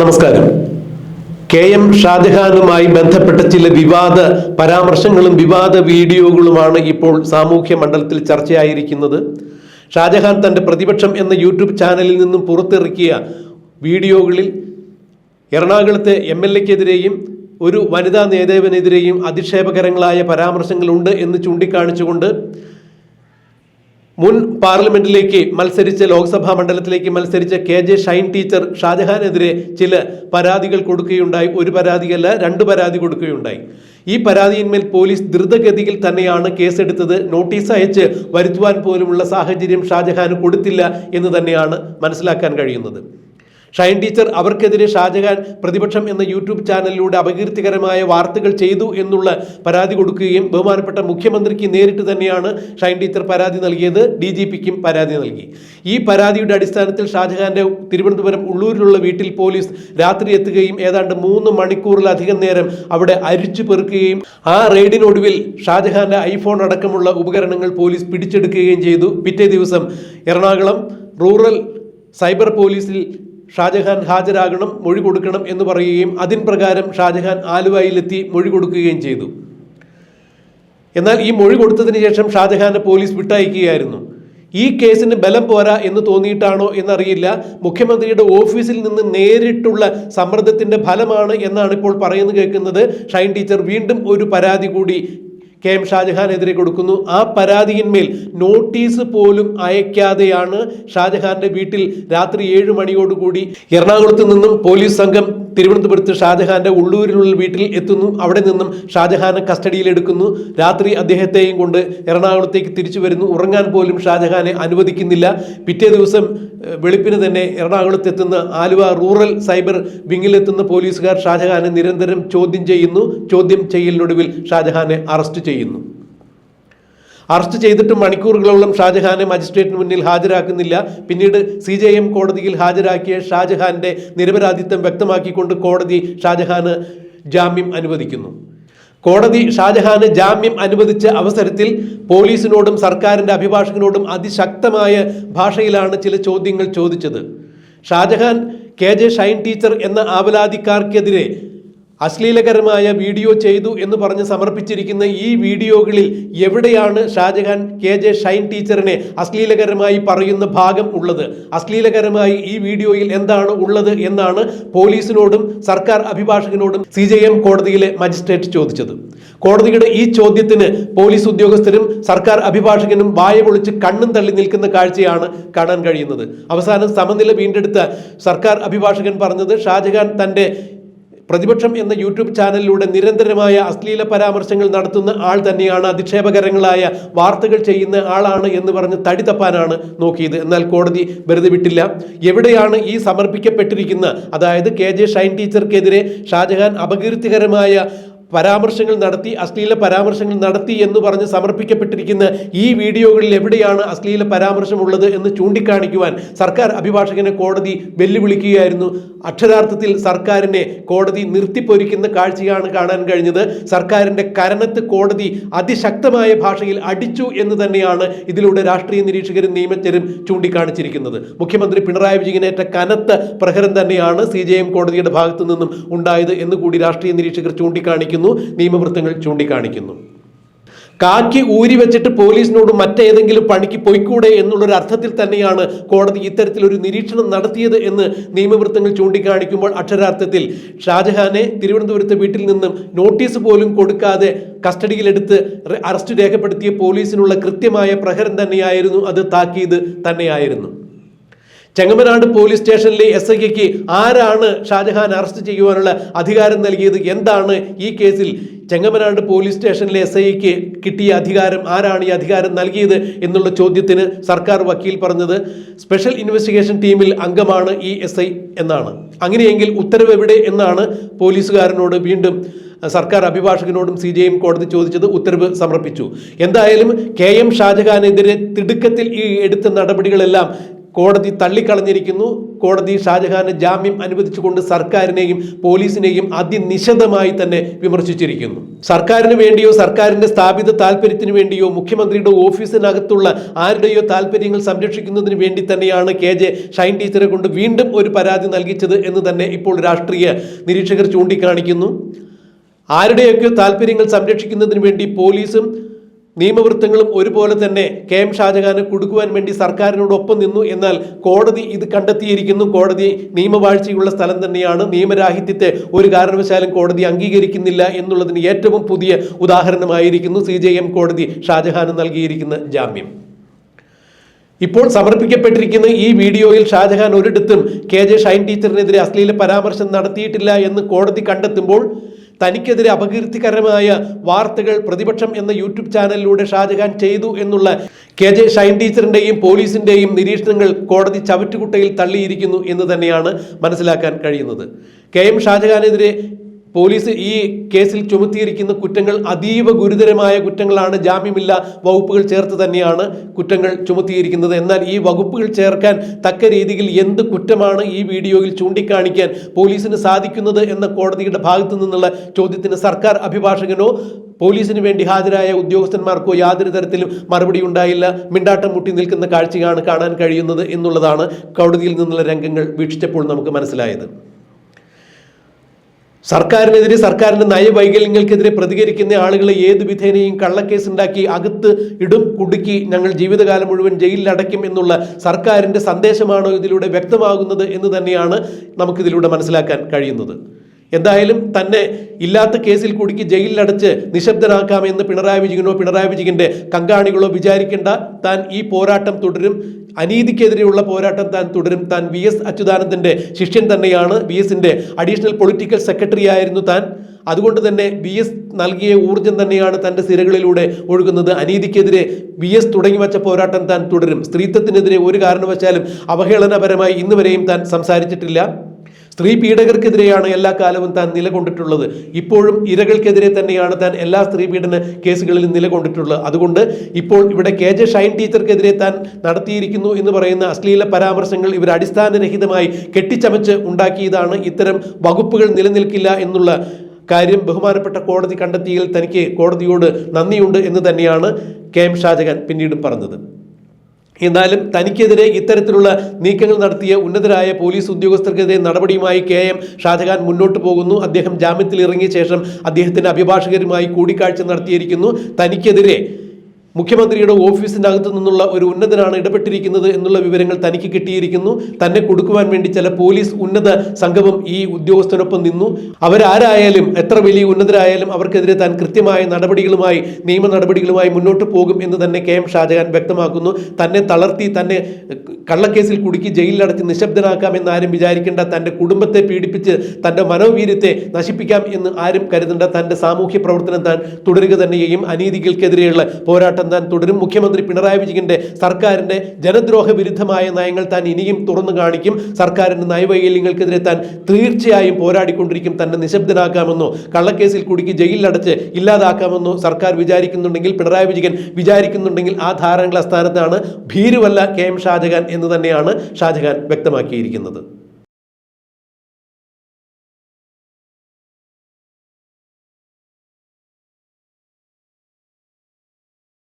നമസ്കാരം. K M ഷാജഹാനുമായി ബന്ധപ്പെട്ട ചില വിവാദ പരാമർശങ്ങളും വിവാദ വീഡിയോകളുമാണ് ഇപ്പോൾ സാമൂഹ്യ മണ്ഡലത്തിൽ ചർച്ചയായിരിക്കുന്നത്. ഷാജഹാൻ തന്റെ പ്രതിപക്ഷം എന്ന യൂട്യൂബ് ചാനലിൽ നിന്നും പുറത്തിറക്കിയ വീഡിയോകളിൽ എറണാകുളത്തെ എം എൽ എക്കെതിരെയും ഒരു വനിതാ നേതാവിനെതിരെയും അധിക്ഷേപകരങ്ങളായ പരാമർശങ്ങളുണ്ട് എന്ന് ചൂണ്ടിക്കാണിച്ചുകൊണ്ട് മുൻ പാർലമെന്റിലേക്ക് മത്സരിച്ച ലോക്സഭാ മണ്ഡലത്തിലേക്ക് മത്സരിച്ച കെ ജെ ഷൈൻ ടീച്ചർ ഷാജഹാനെതിരെ ചില പരാതികൾ കൊടുക്കുകയുണ്ടായി. ഒരു പരാതിയല്ല രണ്ട് പരാതി കൊടുക്കുകയുണ്ടായി. ഈ പരാതിയിന്മേൽ പോലീസ് ദ്രുതഗതിയിൽ തന്നെയാണ് കേസെടുത്തത്. നോട്ടീസ് അയച്ച് വരുത്തുവാൻ പോലുമുള്ള സാഹചര്യം ഷാജഹാന് കൊടുത്തില്ല എന്ന് തന്നെയാണ് മനസ്സിലാക്കാൻ കഴിയുന്നത്. ഷൈൻ ടീച്ചർ അവർക്കെതിരെ ഷാജഹാൻ പ്രതിപക്ഷം എന്ന യൂട്യൂബ് ചാനലിലൂടെ അപകീർത്തികരമായ വാർത്തകൾ ചെയ്തു എന്നുള്ള പരാതി കൊടുക്കുകയും ബഹുമാനപ്പെട്ട മുഖ്യമന്ത്രിക്ക് നേരിട്ട് തന്നെയാണ് ഷൈൻ ടീച്ചർ പരാതി നൽകിയത്. ഡി ജി പിക്കും പരാതി നൽകി. ഈ പരാതിയുടെ അടിസ്ഥാനത്തിൽ ഷാജഹാന്റെ തിരുവനന്തപുരം ഉള്ളൂരിലുള്ള വീട്ടിൽ പോലീസ് രാത്രി എത്തുകയും ഏതാണ്ട് മൂന്ന് മണിക്കൂറിലധികം നേരം അവിടെ അരിച്ചു പെറുക്കുകയും ആ റെയ്ഡിനൊടുവിൽ ഷാജഹാന്റെ ഐഫോൺ അടക്കമുള്ള ഉപകരണങ്ങൾ പോലീസ് പിടിച്ചെടുക്കുകയും ചെയ്തു. പിറ്റേ ദിവസം എറണാകുളം റൂറൽ സൈബർ പോലീസിൽ ഷാജഹാൻ ഹാജരാകണം മൊഴി കൊടുക്കണം എന്ന് പറയുകയും അതിൻ പ്രകാരം ഷാജഹാൻ ആലുവയിലെത്തി മൊഴി കൊടുക്കുകയും ചെയ്തു. എന്നാൽ ഈ മൊഴി കൊടുത്തതിന് ശേഷം ഷാജഹാനെ പോലീസ് വിട്ടയക്കുകയായിരുന്നു. ഈ കേസിന് ബലം പോരാ എന്ന് തോന്നിയിട്ടാണോ എന്നറിയില്ല. മുഖ്യമന്ത്രിയുടെ ഓഫീസിൽ നിന്ന് നേരിട്ടുള്ള സമ്മർദ്ദത്തിന്റെ ഫലമാണ് എന്നാണ് ഇപ്പോൾ പറയുന്നു കേൾക്കുന്നത്. ഷൈൻ ടീച്ചർ വീണ്ടും ഒരു പരാതി കൂടി കെ എം ഷാജഹാനെതിരെ കൊടുക്കുന്നു. ആ പരാതിയിന്മേൽ നോട്ടീസ് പോലും അയക്കാതെയാണ് ഷാജഹാന്റെ വീട്ടിൽ രാത്രി ഏഴ് മണിയോടുകൂടി എറണാകുളത്ത് നിന്നും പോലീസ് സംഘം തിരുവനന്തപുരത്ത് ഷാജഹാന്റെ ഉള്ളൂരിലുള്ള വീട്ടിൽ എത്തുന്നു. അവിടെ നിന്നും ഷാജഹാനെ കസ്റ്റഡിയിലെടുക്കുന്നു രാത്രി അദ്ദേഹത്തെയും കൊണ്ട് എറണാകുളത്തേക്ക് തിരിച്ചു വരുന്നു. ഉറങ്ങാൻ പോലും ഷാജഹാനെ അനുവദിക്കുന്നില്ല. പിറ്റേ ദിവസം വെളുപ്പിന് തന്നെ എറണാകുളത്തെത്തുന്ന ആലുവ റൂറൽ സൈബർ വിങ്ങിലെത്തുന്ന പോലീസുകാർ ഷാജഹാനെ നിരന്തരം ചോദ്യം ചെയ്യുന്നു. ചോദ്യം ചെയ്യലിനൊടുവിൽ ഷാജഹാനെ അറസ്റ്റ് ചെയ്യുന്നു. അറസ്റ്റ് ചെയ്തിട്ട് മണിക്കൂറുകളോളം ഷാജഹാനെ മജിസ്ട്രേറ്റിന് മുന്നിൽ ഹാജരാക്കുന്നില്ല. പിന്നീട് സി ജെ എം കോടതിയിൽ ഹാജരാക്കിയ ഷാജഹാന്റെ നിരപരാധിത്വം വ്യക്തമാക്കിക്കൊണ്ട് കോടതി ഷാജഹാന് ജാമ്യം അനുവദിക്കുന്നു. കോടതി ഷാജഹാന് ജാമ്യം അനുവദിച്ച അവസരത്തിൽ പോലീസിനോടും സർക്കാരിന്റെ അഭിഭാഷകനോടും അതിശക്തമായ ഭാഷയിലാണ് ചില ചോദ്യങ്ങൾ ചോദിച്ചത്. Shajahan K J Shine teacher എന്ന ആവലാതിക്കാർക്കെതിരെ അശ്ലീലകരമായ വീഡിയോ ചെയ്തു എന്ന് പറഞ്ഞ് സമർപ്പിച്ചിരിക്കുന്ന ഈ വീഡിയോകളിൽ എവിടെയാണ് ഷാജഹാൻ കെ ജെ ഷൈൻ ടീച്ചറിനെ അശ്ലീലകരമായി പറയുന്ന ഭാഗം ഉള്ളത്? അശ്ലീലകരമായി ഈ വീഡിയോയിൽ എന്താണ് ഉള്ളത് എന്നാണ് പോലീസിനോടും സർക്കാർ അഭിഭാഷകനോടും സി ജെ എം കോടതിയിലെ മജിസ്ട്രേറ്റ് ചോദിച്ചത്. കോടതിയുടെ ഈ ചോദ്യത്തിന് പോലീസ് ഉദ്യോഗസ്ഥരും സർക്കാർ അഭിഭാഷകനും വായ പൊളിച്ച് കണ്ണും തള്ളി നിൽക്കുന്ന കാഴ്ചയാണ് കാണാൻ കഴിയുന്നത്. അവസാനം സമനില വീണ്ടെടുത്ത സർക്കാർ അഭിഭാഷകൻ പറഞ്ഞത് ഷാജഹാൻ തന്റെ പ്രതിപക്ഷം എന്ന യൂട്യൂബ് ചാനലിലൂടെ നിരന്തരമായ അശ്ലീല പരാമർശങ്ങൾ നടത്തുന്ന ആൾ തന്നെയാണ് അധിക്ഷേപകരങ്ങളായ വാർത്തകൾ ചെയ്യുന്ന ആളാണ് എന്ന് പറഞ്ഞ് തടി തപ്പാനാണ് നോക്കിയത്. എന്നാൽ കോടതി വെറുതെ വിട്ടില്ല. എവിടെയാണ് ഈ സമർപ്പിക്കപ്പെട്ടിരിക്കുന്ന അതായത് കെ ജെ ഷൈൻ ടീച്ചർക്കെതിരെ ഷാജഹാൻ അപകീർത്തികരമായ പരാമർശങ്ങൾ നടത്തി അശ്ലീല പരാമർശങ്ങൾ നടത്തി എന്ന് പറഞ്ഞ് സമർപ്പിക്കപ്പെട്ടിരിക്കുന്ന ഈ വീഡിയോകളിൽ എവിടെയാണ് അശ്ലീല പരാമർശമുള്ളത് എന്ന് ചൂണ്ടിക്കാണിക്കുവാൻ സർക്കാർ അഭിഭാഷകനെ കോടതി വെല്ലുവിളിക്കുകയായിരുന്നു. അക്ഷരാർത്ഥത്തിൽ സർക്കാരിനെ കോടതി നിർത്തിപ്പൊരിക്കുന്ന കാഴ്ചയാണ് കാണാൻ കഴിഞ്ഞത്. സർക്കാരിന്റെ കരണത്ത് കോടതി അതിശക്തമായ ഭാഷയിൽ അടിച്ചു എന്ന് തന്നെയാണ് ഇതിലൂടെ രാഷ്ട്രീയ നിരീക്ഷകരും നിയമജ്ഞരും ചൂണ്ടിക്കാണിച്ചിരിക്കുന്നത്. മുഖ്യമന്ത്രി പിണറായി വിജയനേറ്റ കനത്ത പ്രഹരം തന്നെയാണ് സി കോടതിയുടെ ഭാഗത്തു നിന്നും ഉണ്ടായത് എന്ന് കൂടി രാഷ്ട്രീയ നിരീക്ഷകർ ചൂണ്ടിക്കാണിക്കുന്നു. നിയമവൃത്തങ്ങൾ ചൂണ്ടിക്കാണിക്കുന്നു. കാക്കി ഊരി വെച്ചിട്ട് പോലീസിനോട് മറ്റേതെങ്കിലും പണിക്ക് പോയിക്കൂടെ എന്നുള്ളൊരു അർത്ഥത്തിൽ തന്നെയാണ് കോടതി ഇത്തരത്തിലൊരു നിരീക്ഷണം നടത്തിയത് എന്ന് നിയമവൃത്തങ്ങൾ ചൂണ്ടിക്കാണിക്കുമ്പോൾ അക്ഷരാർത്ഥത്തിൽ ഷാജഹാനെ തിരുവനന്തപുരത്തെ വീട്ടിൽ നിന്നും നോട്ടീസ് പോലും കൊടുക്കാതെ കസ്റ്റഡിയിലെടുത്ത് അറസ്റ്റ് രേഖപ്പെടുത്തിയ പോലീസിനുള്ള കൃത്യമായ പ്രഹരം തന്നെയായിരുന്നു അത് താക്കീത് തന്നെയായിരുന്നു. ചെങ്ങമനാട് പോലീസ് സ്റ്റേഷനിലെ എസ് ഐക്ക് ആരാണ് ഷാജഹാൻ അറസ്റ്റ് ചെയ്യുവാനുള്ള അധികാരം നൽകിയത്? എന്താണ് ഈ കേസിൽ ചെങ്ങമനാട് പോലീസ് സ്റ്റേഷനിലെ എസ് ഐക്ക് കിട്ടിയ അധികാരം? ആരാണ് ഈ അധികാരം നൽകിയത് എന്നുള്ള ചോദ്യത്തിന് സർക്കാർ വക്കീൽ പറഞ്ഞത് സ്പെഷ്യൽ ഇൻവെസ്റ്റിഗേഷൻ ടീമിൽ അംഗമാണ് ഈ എസ് എന്നാണ്. അങ്ങനെയെങ്കിൽ ഉത്തരവ് എവിടെ എന്നാണ് പോലീസുകാരനോട് വീണ്ടും സർക്കാർ അഭിഭാഷകനോടും സി ജെ എം കോടതി ചോദിച്ചത് ഉത്തരവ് സമർപ്പിച്ചു. എന്തായാലും കെ എം ഷാജഹാനെതിരെ തിടുക്കത്തിൽ ഈ എടുത്ത നടപടികളെല്ലാം കോടതി തള്ളിക്കളഞ്ഞിരിക്കുന്നു. കോടതി ഷാജഹാന് ജാമ്യം അനുവദിച്ചുകൊണ്ട് സർക്കാരിനെയും പോലീസിനെയും അതിനിശിതമായി തന്നെ വിമർശിച്ചിരിക്കുന്നു. സർക്കാരിന് വേണ്ടിയോ സർക്കാരിന്റെ സ്ഥാപിത താല്പര്യത്തിന് വേണ്ടിയോ മുഖ്യമന്ത്രിയുടെ ഓഫീസിനകത്തുള്ള ആരുടെയോ താല്പര്യങ്ങൾ സംരക്ഷിക്കുന്നതിന് വേണ്ടി തന്നെയാണ് കെ ജെ ഷൈൻ ടീച്ചറെ കൊണ്ട് വീണ്ടും ഒരു പരാതി നൽകിച്ചത് എന്ന് തന്നെ ഇപ്പോൾ രാഷ്ട്രീയ നിരീക്ഷകർ ചൂണ്ടിക്കാണിക്കുന്നു. ആരുടെയൊക്കെ താല്പര്യങ്ങൾ സംരക്ഷിക്കുന്നതിന് വേണ്ടി പോലീസും നിയമവൃത്തങ്ങളും ഒരുപോലെ തന്നെ കെ എം ഷാജഹാന് കൊടുക്കുവാൻ വേണ്ടി സർക്കാരിനോടൊപ്പം നിന്നു. എന്നാൽ കോടതി ഇത് കണ്ടെത്തിയിരിക്കുന്നു. കോടതി നിയമവാഴ്ചയുള്ള സ്ഥലം തന്നെയാണ്. നിയമരാഹിത്യത്തെ ഒരു കാരണവശാലും കോടതി അംഗീകരിക്കുന്നില്ല എന്നുള്ളതിന് ഏറ്റവും പുതിയ ഉദാഹരണമായിരിക്കുന്നു സി ജെ എം കോടതി ഷാജഹാന് നൽകിയിരിക്കുന്ന ജാമ്യം. ഇപ്പോൾ സമർപ്പിക്കപ്പെട്ടിരിക്കുന്ന ഈ വീഡിയോയിൽ ഷാജഹാൻ ഒരിടത്തും കെ ജെ ഷൈൻ ടീച്ചറിനെതിരെ അശ്ലീല പരാമർശം നടത്തിയിട്ടില്ല എന്ന് കോടതി കണ്ടെത്തുമ്പോൾ തനിക്കെതിരെ അപകീർത്തികരമായ വാർത്തകൾ പ്രതിപക്ഷം എന്ന യൂട്യൂബ് ചാനലിലൂടെ ഷാജഹാൻ ചെയ്തു എന്നുള്ള കെ ജെ ഷൈൻ ടീച്ചറിന്റെയും പോലീസിന്റെയും നിരീക്ഷണങ്ങൾ കോടതി ചവറ്റുകുട്ടയിൽ തള്ളിയിരിക്കുന്നു എന്ന് തന്നെയാണ് മനസ്സിലാക്കാൻ കഴിയുന്നത്. കെ എം ഷാജഹാനെതിരെ പോലീസ് ഈ കേസിൽ ചുമത്തിയിരിക്കുന്ന കുറ്റങ്ങൾ അതീവ ഗുരുതരമായ കുറ്റങ്ങളാണ്. ജാമ്യമില്ല വകുപ്പുകൾ ചേർത്ത് തന്നെയാണ് കുറ്റങ്ങൾ ചുമത്തിയിരിക്കുന്നത്. എന്നാൽ ഈ വകുപ്പുകൾ ചേർക്കാൻ തക്ക രീതിയിൽ എന്ത് കുറ്റമാണ് ഈ വീഡിയോയിൽ ചൂണ്ടിക്കാണിക്കാൻ പോലീസിന് സാധിക്കുന്നത് എന്ന കോടതിയുടെ ഭാഗത്തു നിന്നുള്ള ചോദ്യത്തിന് സർക്കാർ അഭിഭാഷകനോ പോലീസിന് വേണ്ടി ഹാജരായ ഉദ്യോഗസ്ഥന്മാർക്കോ യാതൊരു തരത്തിലും മറുപടി ഉണ്ടായില്ല. മിണ്ടാട്ടം മുട്ടി നിൽക്കുന്ന കാഴ്ചയാണ് കാണാൻ കഴിയുന്നത് എന്നുള്ളതാണ് കോടതിയിൽ നിന്നുള്ള രംഗങ്ങൾ വീക്ഷിച്ചപ്പോൾ നമുക്ക് മനസ്സിലായത്. സർക്കാരിനെതിരെ സർക്കാരിന്റെ നയവൈകല്യങ്ങൾക്കെതിരെ പ്രതികരിക്കുന്ന ആളുകളെ ഏത് വിധേനയും കള്ളക്കേസ് ഉണ്ടാക്കി അകത്ത് ഇടും കുടുക്കി ഞങ്ങൾ ജീവിതകാലം മുഴുവൻ ജയിലിൽ അടയ്ക്കും എന്നുള്ള സർക്കാരിന്റെ സന്ദേശമാണോ ഇതിലൂടെ വ്യക്തമാകുന്നത് എന്ന് തന്നെയാണ് നമുക്കിതിലൂടെ മനസ്സിലാക്കാൻ കഴിയുന്നത്. എന്തായാലും തന്നെ ഇല്ലാത്ത കേസിൽ കുടുക്കി ജയിലിലടച്ച് നിശബ്ദനാക്കാമെന്ന് പിണറായി വിജയനോ പിണറായി വിജയന്റെ കങ്കാണികളോ വിചാരിക്കേണ്ട താൻ ഈ പോരാട്ടം തുടരും. അനീതിക്കെതിരെയുള്ള പോരാട്ടം താൻ തുടരും. താൻ വി എസ് അച്യുതാനന്ദന്റെ ശിഷ്യൻ തന്നെയാണ്. വി എസിന്റെ അഡീഷണൽ പൊളിറ്റിക്കൽ സെക്രട്ടറി ആയിരുന്നു താൻ. അതുകൊണ്ട് തന്നെ വി എസ് നൽകിയ ഊർജം തന്നെയാണ് തന്റെ സിരകളിലൂടെ ഒഴുകുന്നത്. അനീതിക്കെതിരെ വി എസ് തുടങ്ങി വച്ച പോരാട്ടം താൻ തുടരും. സ്ത്രീത്വത്തിനെതിരെ ഒരു കാരണവശാലും അവഹേളനപരമായി ഇന്നുവരെയും താൻ സംസാരിച്ചിട്ടില്ല. സ്ത്രീ പീഡകർക്കെതിരെയാണ് എല്ലാ കാലവും താൻ നിലകൊണ്ടിട്ടുള്ളത്. ഇപ്പോഴും ഇരകൾക്കെതിരെ തന്നെയാണ് താൻ എല്ലാ സ്ത്രീ പീഡന കേസുകളിലും നിലകൊണ്ടിട്ടുള്ളത്. അതുകൊണ്ട് ഇപ്പോൾ ഇവിടെ കെ ജെ ഷൈൻ ടീച്ചർക്കെതിരെ താൻ നടത്തിയിരിക്കുന്നു എന്ന് പറയുന്ന അശ്ലീല പരാമർശങ്ങൾ ഇവർ അടിസ്ഥാനരഹിതമായി കെട്ടിച്ചമച്ച് ഉണ്ടാക്കിയതാണ്. ഇത്തരം വകുപ്പുകൾ നിലനിൽക്കില്ല എന്നുള്ള കാര്യം ബഹുമാനപ്പെട്ട കോടതി കണ്ടെത്തിയതിൽ തനിക്ക് കോടതിയോട് നന്ദിയുണ്ട് എന്ന് തന്നെയാണ് കെ എം പിന്നീട് പറഞ്ഞത്. എന്നാലും തനിക്കെതിരെ ഇത്തരത്തിലുള്ള നീക്കങ്ങൾ നടത്തിയ ഉന്നതരായ പോലീസ് ഉദ്യോഗസ്ഥർക്കെതിരെ നടപടിയുമായി കെ എം ഷാജഹാൻ മുന്നോട്ട് പോകുന്നു. അദ്ദേഹം ജാമ്യത്തിൽ ഇറങ്ങിയ ശേഷം അദ്ദേഹത്തിന്റെ അഭിഭാഷകരുമായി കൂടിക്കാഴ്ച നടത്തിയിരിക്കുന്നു. തനിക്കെതിരെ മുഖ്യമന്ത്രിയുടെ ഓഫീസിനകത്തു നിന്നുള്ള ഒരു ഉന്നതനാണ് ഇടപെട്ടിരിക്കുന്നത് എന്നുള്ള വിവരങ്ങൾ തനിക്ക് കിട്ടിയിരിക്കുന്നു. തന്നെ കൊടുക്കുവാൻ വേണ്ടി ചില പോലീസ് ഉന്നത സംഘവും ഈ ഉദ്യോഗസ്ഥനൊപ്പം നിന്നു. അവരാരായാലും എത്ര വലിയ ഉന്നതരായാലും അവർക്കെതിരെ താൻ കൃത്യമായ നടപടികളുമായി നിയമ നടപടികളുമായി മുന്നോട്ട് പോകും എന്ന് തന്നെ കെ എം ഷാജഹാൻ വ്യക്തമാക്കുന്നു. തന്നെ തളർത്തി തന്നെ കള്ളക്കേസിൽ കുടുക്കി ജയിലിലടച്ച് നിശബ്ദനാക്കാം ആരും വിചാരിക്കേണ്ട തന്റെ കുടുംബത്തെ പീഡിപ്പിച്ച് തന്റെ മനോവീര്യത്തെ നശിപ്പിക്കാം എന്ന് ആരും കരുതേണ്ട തന്റെ സാമൂഹ്യ പ്രവർത്തനം താൻ തുടരുക തന്നെയും അനീതികൾക്കെതിരെയുള്ള പോരാട്ടം താൻ തുടരും മുഖ്യമന്ത്രി പിണറായി വിജയന്റെ സർക്കാരിന്റെ ജനദ്രോഹ വിരുദ്ധമായ നയങ്ങൾ താൻ ഇനിയും തുറന്നു കാണിക്കും. സർക്കാരിന്റെ നയവൈകല്യങ്ങൾക്കെതിരെ താൻ തീർച്ചയായും പോരാടിക്കൊണ്ടിരിക്കും. തന്നെ നിശബ്ദനാക്കാമെന്നോ കള്ളക്കേസിൽ കുടുക്കി ജയിലിലടച്ച് ഇല്ലാതാക്കാമെന്നോ സർക്കാർ വിചാരിക്കുന്നുണ്ടെങ്കിൽ പിണറായി വിജയൻ വിചാരിക്കുന്നുണ്ടെങ്കിൽ ആ ധാരണകളുടെ സ്ഥാനത്താണ് ഭീരുവല്ല കെ എം ഷാജഹാൻ എന്ന് തന്നെയാണ് ഷാജഹാൻ വ്യക്തമാക്കിയിരിക്കുന്നത്.